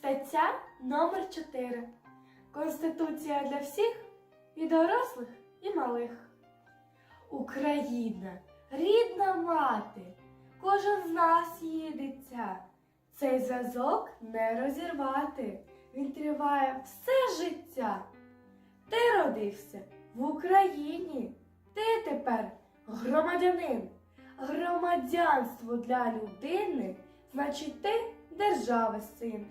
Стаття номер 4. Конституція для всіх і дорослих, і малих. Україна, рідна мати, кожен з нас її дитя. Цей зв'язок не розірвати. Він триває все життя. Ти родився в Україні. Ти тепер громадянин. Громадянство для людини значить ти держави син.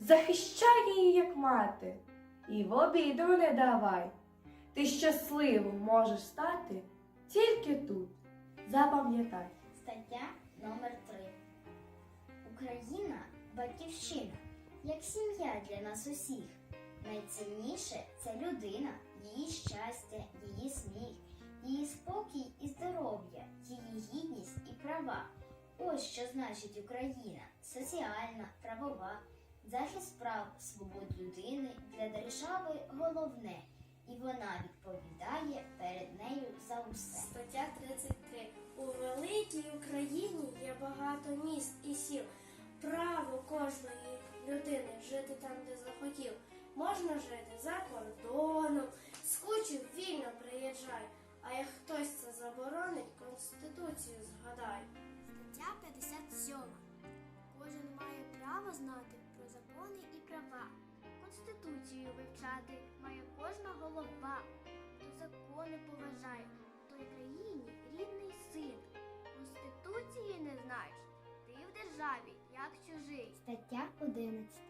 Захищай її, як мати, і в обіду не давай. Ти щасливим можеш стати тільки тут. Запам'ятай. Стаття номер 3 Україна батьківщина, як сім'я для нас усіх. Найцінніше це людина, її щастя, її сміх, її спокій і здоров'я, її гідність і права. Ось що значить Україна соціальна, правова, захист прав, свобод людини для держави головне, і вона відповідає перед нею за усе. Стаття 33. У великій Україні є багато міст і сіл. Право кожної людини жити там, де захотів. Можна жити за кордоном, скучив вільно приїжджай. А як хтось це заборонить, Конституцію згадай. Конституцію вивчати має кожна голова. Хто закони поважає, той країні рідний син. Конституції не знаєш. Ти в державі, як чужий. Стаття 11.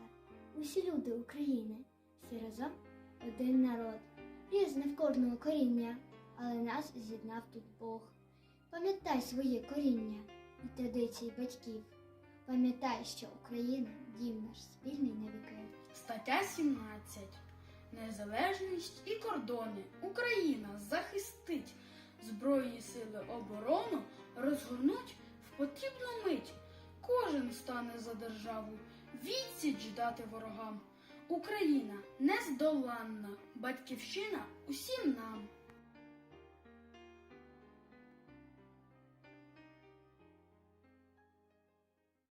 Усі люди України, всі разом один народ. Різне в кожного коріння, але нас з'єднав тут Бог. Пам'ятай своє коріння і традиції батьків. Пам'ятай, що Україна дім наш спільний на віки. Стаття 17. Незалежність і кордони. Україна захистить Збройні сили оборону розгорнуть в потрібну мить. Кожен стане за державу, відсіч дати ворогам. Україна нездоланна, батьківщина усім нам.